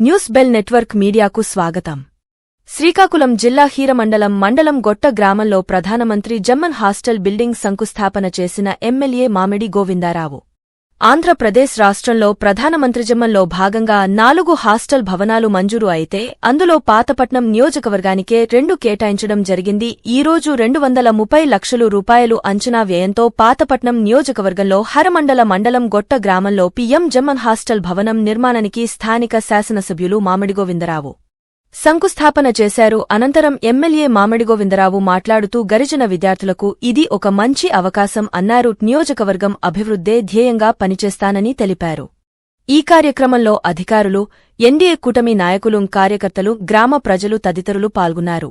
News bell network మీడియాకు స్వాగతం. శ్రీకాకుళం జిల్లా హీరమండలం మండలం గొట్ట గ్రామంలో ప్రధానమంత్రి జమ్మన్ హాస్టల్ బిల్డింగ్ శంకుస్థాపన చేసిన ఎమ్మెల్యే మామిడి గోవిందారావు. ఆంధ్రప్రదేశ్ రాష్ట్రంలో ప్రధానమంత్రిజమ్మంలో భాగంగా నాలుగు హాస్టల్ భవనాలు మంజూరు అయితే అందులో పాతపట్నం నియోజకవర్గానికే రెండు కేటాయించడం జరిగింది. ఈరోజు రెండు వందల ముప్పై లక్షలు రూపాయలు అంచనా వ్యయంతో పాతపట్నం నియోజకవర్గంలో హరమండల మండలం గొట్ట గ్రామంలో పీఎం జమ్మన్ హాస్టల్ భవనం నిర్మాణానికి స్థానిక శాసనసభ్యులు మామిడిగోవిందరావు శంకుస్థాపన చేశారు. అనంతరం ఎమ్మెల్యే మామిడిగోవిందరావు మాట్లాడుతూ గరిజన విద్యార్థులకు ఇది ఒక మంచి అవకాశం అన్నారు. నియోజకవర్గం అభివృద్ధే ధ్యేయంగా పనిచేస్తానని తెలిపారు. ఈ కార్యక్రమంలో అధికారులు ఎన్డీఏ కూటమి నాయకులు కార్యకర్తలు గ్రామ ప్రజలు తదితరులు పాల్గొన్నారు.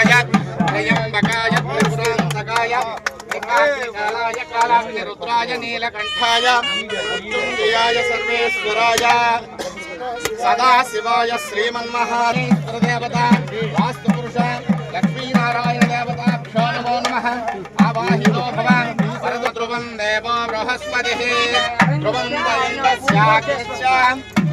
Sapayat, Triambakaya, Tripurantagaya, Nikatikalaaya, Kalaknirudraya, Neelakanthaya, Mrityunjaya, Sarveshwaraya, सदाशिवाय श्रीमन्महादेवता वास्तुपुरुषा लक्ष्मीनारायणदेवताभ्यो नमो नमः आवाहितो भव परद्रुवन् देवो बृहस्पतिः ध्रुवन् वयन्दस्याख्यश्च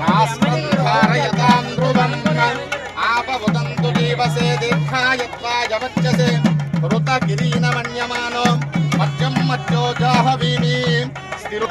नास्मन् धारयताम् దీర్ఘాయత్వాయ వచ్చసే ఋత కిరీనమన్యమానో మధ్యం మధ్యో స్థిరు